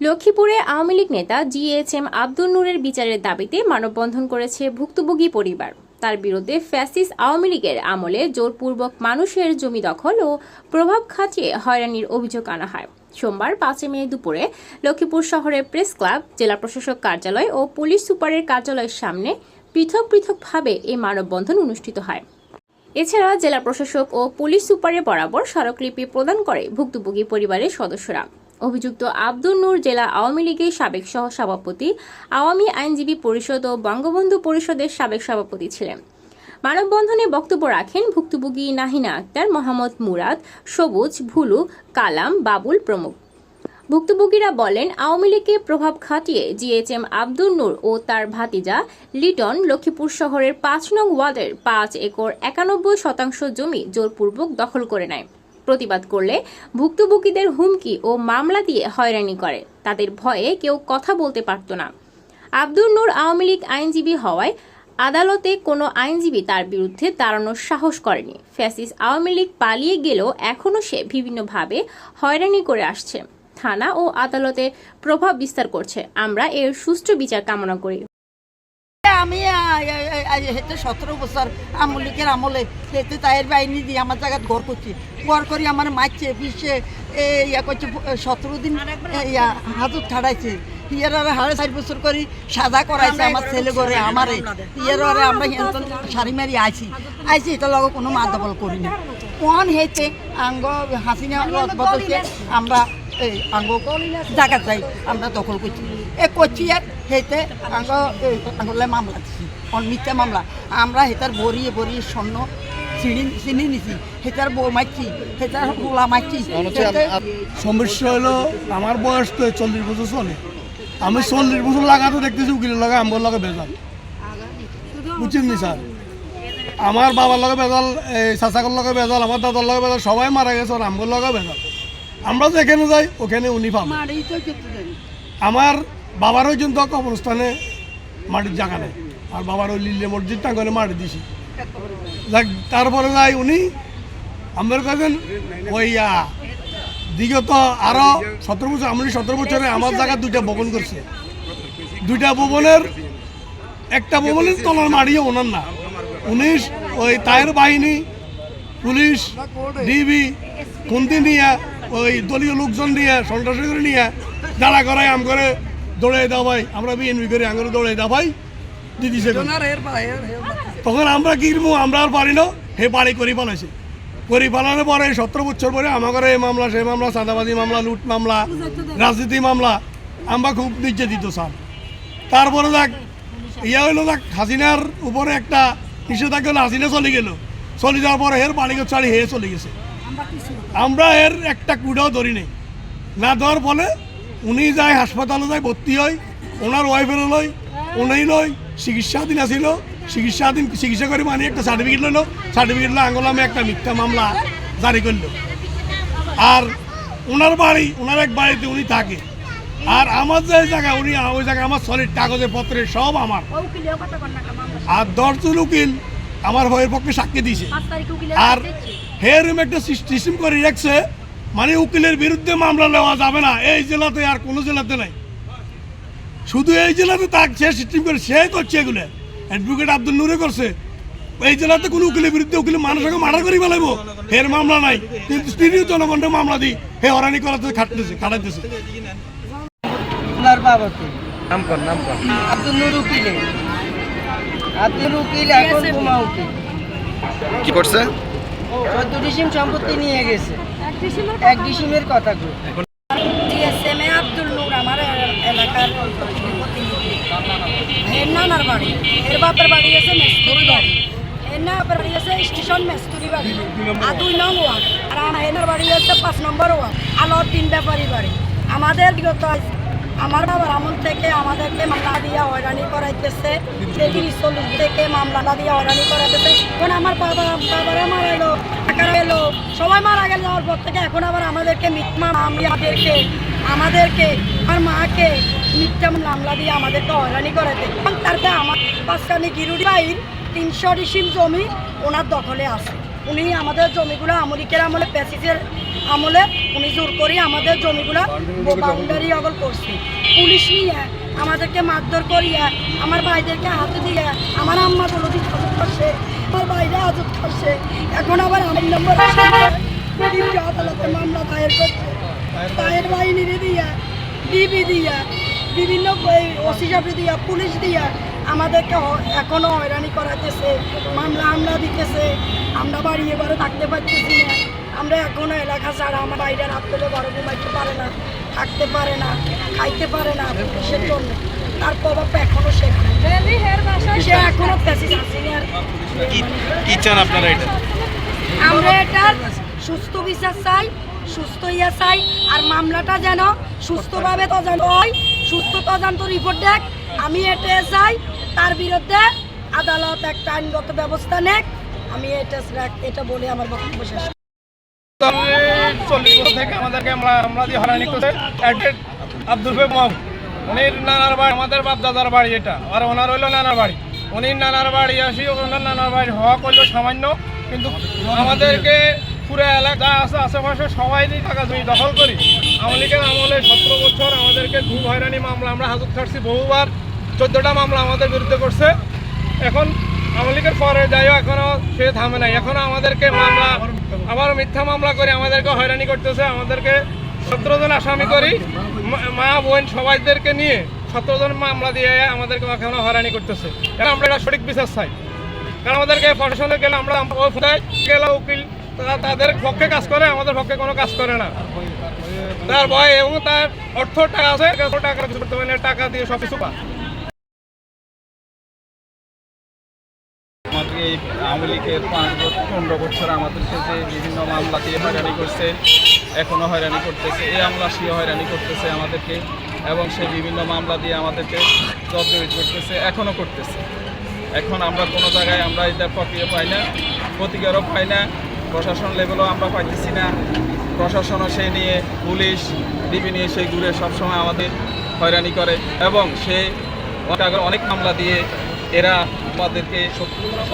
লক্ষ্মীপুরে আওয়ামী লীগ নেতা G H M Abdul নূরের বিচারের দাবিতে মানববন্ধন করেছে ভুক্তভোগী পরিবার। তার বিরুদ্ধে ফ্যাসিস আওয়ামী লীগের আমলে জোরপূর্বক মানুষের জমি দখল ও প্রভাব খাটিয়ে হয়রানির অভিযোগ আনা হয়। সোমবার পাঁচই মে দুপুরে লক্ষ্মীপুর শহরের প্রেস ক্লাব, জেলা প্রশাসক কার্যালয় ও পুলিশ সুপারের কার্যালয়ের সামনে পৃথক পৃথকভাবে এই মানববন্ধন অনুষ্ঠিত হয়। এছাড়া জেলা প্রশাসক ও পুলিশ সুপারের বরাবর স্মারকলিপি প্রদান করে ভুক্তভোগী পরিবারের সদস্যরা। অভিযুক্ত আব্দুল নূর জেলা আওয়ামী লীগের সাবেক সহ সভাপতি, আওয়ামী আইনজীবী পরিষদ ও বঙ্গবন্ধু পরিষদের সাবেক সভাপতি ছিলেন। মানববন্ধনে বক্তব্য রাখেন ভুক্তভোগী নাহিনা আক্তার, মোহাম্মদ মুরাদ, সবুজ, ভুলু, কালাম, বাবুল প্রমুখ। ভুক্তভোগীরা বলেন, আওয়ামী লীগের প্রভাব খাটিয়ে জিএইচএম আব্দুল নূর ও তার ভাতিজা লিটন লক্ষ্মীপুর শহরের পাঁচ নং ওয়ার্ডের পাঁচ একর একানব্বই শতাংশ জমি জোরপূর্বক দখল করে নেয়। প্রতিবাদ করলে ভুক্তভোগীদের হুমকি ও মামলা দিয়ে হয়রানি করে। তাদের ভয়ে কেউ কথা বলতে পারত না। আব্দুল নূর আওয়ামী লীগ আইনজীবী হওয়ায় আদালতে কোনো আইনজীবী তার বিরুদ্ধে দাঁড়ানোর সাহস করেনি। ফ্যাসিস আওয়ামী লীগ পালিয়ে গেলেও এখনও সে বিভিন্নভাবে হয়রানি করে আসছে। থানা ও আদালতে প্রভাব বিস্তার করছে। আমরা এর সুষ্ঠু বিচার কামনা করি। আমি হেতে সতেরো বছর আমলিকের আমলে হেতে তাইয়ের বাহিনী দিয়ে আমার জায়গায় ঘর করছি। ঘর করি আমার মারছে পিসে ইয়া করছে সতেরো দিন ইয়া হাজত ছাড়াইছে ইয়ার সাড়ে চার বছর করি সাদা করাইছে আমার ছেলে ঘরে, আমারে। ইয়ার আমরা সারি মারি আইছি। আইছি, এটা লগে কোনো মাদবল করি না। কোন হেতে আঙ্গ হাসিনা বদলছে, আমরা এই আঙ্গ জায়গা যাই আমরা দখল করছি। এ করছি আর হেতে আঙ্গ এই আঙ্গলে মামলা দিছি অন মিথ্যা মামলা। আমরা হেতার বরিয়ে বরিয়ে স্বর্ণ চিনি চিনি নিছি হেতার বউ মারছি হেতার গোলা মারছি সমস্যা হলো আমার বয়স তো চল্লিশ বছর চলে। আমি চল্লিশ বছর লাগাতে দেখতেছি উকিলের লগে আমার লগে বেজাল। বুঝছেন নি স্যার? আমার বাবার লগে বেজাল এই চাচাকর লগে বেজাল আমার দাদার লগে বেজাল সবাই মারা গেছে আর আমার লগে বেজাল। আমরা যেখানে যাই ওখানে উনি পাবো। আমার বাবারও কিন্তু কবরস্থানে মাটির জায়গা নেই। আর বাবার ওই লিল্লে মসজিদ টাঙ্গনে মাটি দিছি। যাক, তারপরে যাই উনি। আমার কাছেন ওই বিগত আরও সতেরো বছর আমি সতেরো বছরে আমার জায়গা দুইটা ভবন করছে। দুইটা ভবনের একটা ভবনের তলার মাড়িও ওনার না। উনিশ ওই তায়ের বাহিনী পুলিশ ডিবি খুন্তি নিয়ে ওই দলীয় লোকজন নিয়ে সন্ত্রাসী করে নিয়ে দাঁড়া করাই আম করে দৌড়ে দাও ভাই। আমরা বিএনপি করে আম করে দৌড়ে দাও ভাই। দিদি সে তখন আমরা কি করব? আমরা আর পারি না। হে বাড়ি করি পালাইছে। করি পালানোর পরে সতেরো বছর পরে আমার এই মামলা সেই মামলা চাঁদাবাজি মামলা লুট মামলা রাজনীতি মামলা আমরা খুব নির্যাতিত স্যার। তারপরে দেখ ইয়া হইল দেখ হাসিনার উপরে একটা নিষেধাজ্ঞা হাসিনা চলে গেল। চলে যাওয়ার পরে এর বাড়িঘর ছাড়ি হয়ে চলে গেছে। আমরা এর একটা কুড়াও ধরি নেই। না ধর বলে উনি যায় হাসপাতালে যায় ভর্তি হয় ওনার ওয়াইফেরও লয় উনি লয় চিকিৎসাধীন আছিল চিকিৎসাধীন চিকিৎসা করে মানে একটা সার্টিফিকেট লইলো সার্টিফিকেট আঙ্গলামে একটা মিথ্যা মামলা জারি করল আর ওনার বাড়ি ওনার এক বাড়িতে উনি থাকে। আর আমার যে জায়গা উনি ওই জায়গায় আমার সলিড কাগজে পত্রে সব আমার। আর দশজন উকিল আমার ভয়ের পক্ষে সাক্ষী দিয়েছে। আর হেরম একটা সিস্টেম করে রাখছে মানে উকিলের বিরুদ্ধে মামলা নেওয়া যাবে না। এই জেলাতে আর কোনো জেলাতে নাই। শুধু এই জেলাতে তাক সে সিস্টেম করে সে করছে এগুলো। অ্যাডভোকেট আব্দুল নুরে করছে। এই জেলাতে কোনো উকিলের বিরুদ্ধে উকিলের মানুষকে মার্ডার করি ফেলাইবো। হের মামলা নাই। কিন্তু স্ত্রীর জনগণের মামলা দিই। হে হরানি করাতে খাটতেছে খাটাইতেছে। নাম কর নাম কর। আব্দুল নুর উকিলে। আব্দুল উকিল এখন উকিল। কি করছে? চোদ্দ ডিসিম সম্পত্তি নিয়ে গেছে। এক ডিসিমের কথা কই? ডিএসএমএ আব্দুল নূর আমার এলাকার প্রতিনিধি। এর নানার বাড়ি। এর বাপের বাড়ি আছে মেস্তুরি বাড়ি। এর না বাপের বাড়ি আছে স্টেশন মেস্তুরি বাড়ি। আর দুই নং ওয়ার্ড। আর আমার এনার বাড়ি আছে পাঁচ নম্বর ওয়ার্ড। আলোর তিন ব্যাপারী বাড়ি। আমাদের বিগত আমার বাবার আমল থেকে আমাদেরকে মামলা দিয়ে হয়রানি করাইতেছে। তেত্রিশ চল্লিশ থেকে মামলা দিয়ে হয়রানি করাইতেছে। এখন আমার বাবা, বাবারা মারা এলো কাকারা এলো সবাই মারা গেল যাওয়ার পর থেকে এখন আবার আমাদেরকে মিথ্যা আমাদেরকে আমাদেরকে, আমার মাকে মিথ্যা মামলা দিয়ে আমাদেরকে হয়রানি করাইতে এবং তারপরে আমার পাঁচখানি গিরুড়ি বাইর তিনশো ডিসিম জমি ওনার দখলে আছে। উনি আমাদের জমিগুলো আমলিকের আমলে প্যাসিসের আমলে উনি জোর করে আমাদের জমিগুলো বাউন্ডারি অগল করছে। পুলিশ নিয়ে আমাদেরকে মারধর করিয়া আমার ভাইদেরকে হাতে দিয়ে আমার আম্মা দলদি হাজত করছে আমার ভাইরা হাজত করছে। এখন আবার আইন নম্বর আদালতে মামলা দায়ের করছে। দায়ের বাহিনীরে দিয়া ডিবি দিয়া বিভিন্ন ওসি সাহেব দিয়া পুলিশ দিয়া আমাদেরকে হ- এখনও হয়রানি করাতেছে মামলা হামলা দিতেছে। আমরা বাড়ি এবারে থাকতে পারতেছি না। আমরা এখনও এলাকা ছাড়া আমার বাইরে রাত বড় ঘুমাইতে পারে না থাকতে পারে না খাইতে পারে না পুলিশের জন্য? তার প্রভাব এখনও সে সে এখনও প্যাসিস হাসিনার কি চান আপনারা এটা? আমরা এটার সুস্থ বিচার চাই সুস্থ ইয়া চাই আর মামলাটা যেন সুস্থভাবে তদন্ত হয় সুস্থ তদন্ত রিপোর্ট দেখ। আমি এটা চাই তার বিরুদ্ধে আদালত একটা আইনগত ব্যবস্থা নেক। আমি এটা এটা বলে আমার বক্তব্য শেষ থেকে আমাদেরকে আমরা হয়রানি নানার বাড়ি, আমাদের বাপ দাদার বাড়ি এটা। আর ওনার নানার বাড়ি। নানার বাড়ি আসি, ওনার নানার বাড়ি হওয়া সামান্য। কিন্তু আমাদেরকে পুরো এলাকা আছে আশেপাশে সবাই টাকা জমি দখল করি। আওয়ামী লীগের আমলে সতেরো বছর আমাদেরকে খুব হয়রানি মামলা আমরা হাজত খাটছি বহুবার। চোদ্দোটা মামলা আমাদের বিরুদ্ধে করছে। এখন আওয়ামী লীগের পরে যাইও এখনও সে থামে নাই। এখনও আমাদেরকে মামলা আবার মিথ্যা মামলা করে আমাদেরকে হয়রানি করতেছে। আমাদেরকে সতেরো জন আসামি করি। মা- বোন সবাইদেরকে নিয়ে সতেরো জন মামলা দিয়ে আমাদেরকে এখনও হয়রানি করতেছে। কারণ আমরা এটা সঠিক বিচার চাই। কারণ আমাদেরকে প্রশাসনে গেলে আমরা গেলে উকিল। তাদের পক্ষে কাজ করে, আমাদের পক্ষে কোনো কাজ করে না। তার ভয় এবং তার অর্থ টাকা আছে। টাকা কিছু করতে পারে টাকা দিয়ে সব কিছু পায়। এই আওয়ামী লীগের পাঁচ পনেরো বছর আমাদেরকে যে বিভিন্ন মামলা দিয়ে হয়রানি করছে এখনও হয়রানি করতেছে, এই আমলা সে হয়রানি করতেছে আমাদেরকে, এবং সে বিভিন্ন মামলা দিয়ে আমাদেরকে জর্জরিত করতেছে এখনও করতেছে। এখন আমরা কোনো জায়গায় আমরা এটা প্রক্রিয়া পাই না, প্রতিকারও পাই না, প্রশাসন লেভেলও আমরা পাইতেছি না। প্রশাসনও সেই নিয়ে পুলিশ, ডিবি নিয়ে সেই ঘুরে সবসময় আমাদের হয়রানি করে, এবং সে অনেক মামলা দিয়ে এরা আমাদেরকে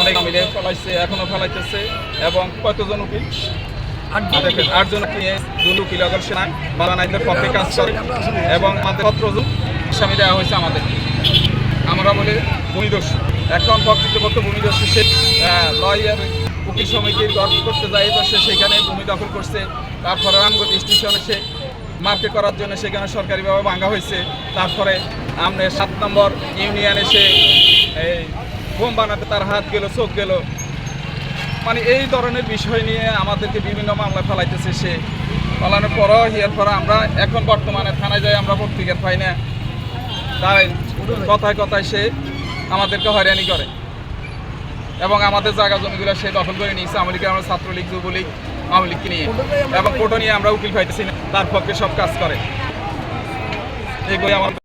অনেক মিলে ফেলাইছে এখনও ফেলাইতেছে এবং কতজন উকিল? দেখেন আটজন নিয়ে দুল উকিল সেনা বালানাইদের পক্ষে কাজ করে এবং আমাদের সতেরোজন দেওয়া হয়েছে আমাদের। আমরা বলি ভূমিদস্যু। এখন ভূমিদস্যু সে লয়ার উকিল সমিতির গঠন করতে যাই তো সে সেখানে ভূমি দখল করছে। তারপরে রামগতি স্টেশনে সে মার্কেট করার জন্য সেখানে সরকারিভাবে ভাঙা হয়েছে। তারপরে আমরা সাত নম্বর ইউনিয়নে সে এই বোম বানাতে তার হাত গেল, চোখ গেল। মানে এই ধরনের বিষয় নিয়ে আমাদেরকে বিভিন্ন মামলা ফেলাইতেছে সে। ফলানোর পরও হিয়ার পর আমরা এখন বর্তমানে থানায় যাই, আমরা পত্রিকার পাই না। তাই কথায় কথায় সে আমাদেরকে হয়রানি করে। এবং আমাদের জায়গা জমিগুলো সে দখল করে নিয়েছে, আওয়ামী আমরা ছাত্রলীগ, যুবলীগ, আওয়ামী লীগকে নিয়ে। এবং কোটো নিয়ে আমরা উকিল পাইতেছি না। তার পক্ষে সব কাজ করে। এইগুলি আমার